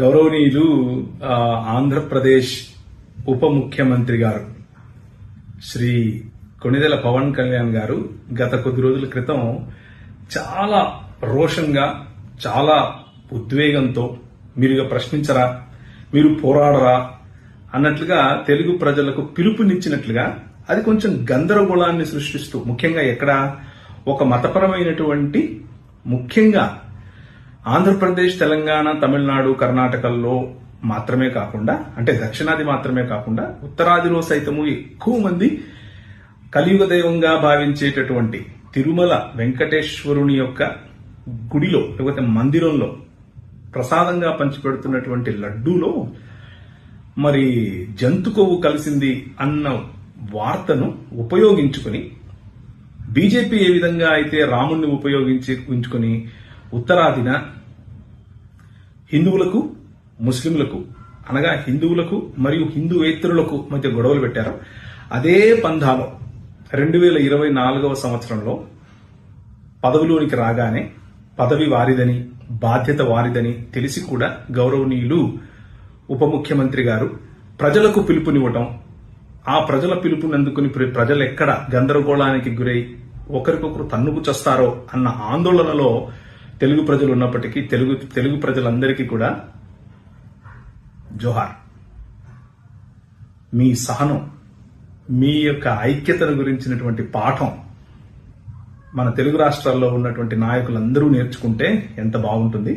గౌరవనీయులు ఆంధ్రప్రదేశ్ ఉప ముఖ్యమంత్రి గారు శ్రీ కొణిదెల పవన్ కళ్యాణ్ గారు గత కొద్ది రోజుల క్రితం చాలా రోషంగా చాలా ఉద్వేగంతో మీరు ప్రశ్నించరా? మీరు పోరాడరా? అన్నట్లుగా తెలుగు ప్రజలకు పిలుపునిచ్చినట్లుగా అది కొంచెం గందరగోళాన్ని సృష్టిస్తూ ముఖ్యంగా ఎక్కడ? ఒక మతపరమైనటువంటి ముఖ్యంగా ఆంధ్రప్రదేశ్ తెలంగాణ తమిళనాడు కర్ణాటకల్లో మాత్రమే కాకుండా అంటే దక్షిణాది మాత్రమే కాకుండా ఉత్తరాదిలో సైతము ఎక్కువ మంది కలియుగ దైవంగా భావించేటటువంటి తిరుమల వెంకటేశ్వరుని యొక్క గుడిలో లేకపోతే మందిరంలో ప్రసాదంగా పంచిపెడుతున్నటువంటి లడ్డూలో మరి జంతు కొవ్వు కలిసింది అన్న వార్తను ఉపయోగించుకుని బీజేపీ ఏ విధంగా అయితే రాముణ్ణి ఉపయోగించి ఉంచుకొని ఉత్తరాదిన హిందువులకు ముస్లింలకు అనగా హిందువులకు మరియు హిందూవేత్తరులకు మధ్య గొడవలు పెట్టారు. అదే పంధాలో రెండు వేల ఇరవై నాలుగవ సంవత్సరంలో పదవిలోనికి రాగానే పదవి వారిదని బాధ్యత వారిదని తెలిసి కూడా గౌరవనీయులు ఉప ముఖ్యమంత్రి గారు ప్రజలకు పిలుపునివ్వటం ఆ ప్రజల పిలుపునందుకుని ప్ర- ప్రజలు ఎక్కడ గందరగోళానికి గురై ఒకరికొకరు తన్నుకు చస్తారో అన్న ఆందోళనలో తెలుగు ప్రజలు ఉన్నప్పటికీ తెలుగు తెలుగు ప్రజలందరికీ కూడా జోహార్. మీ సహనం మీ యొక్క ఐక్యతను గురించినటువంటి పాఠం మన తెలుగు రాష్ట్రాల్లో ఉన్నటువంటి నాయకులందరూ నేర్చుకుంటే ఎంత బాగుంటుంది.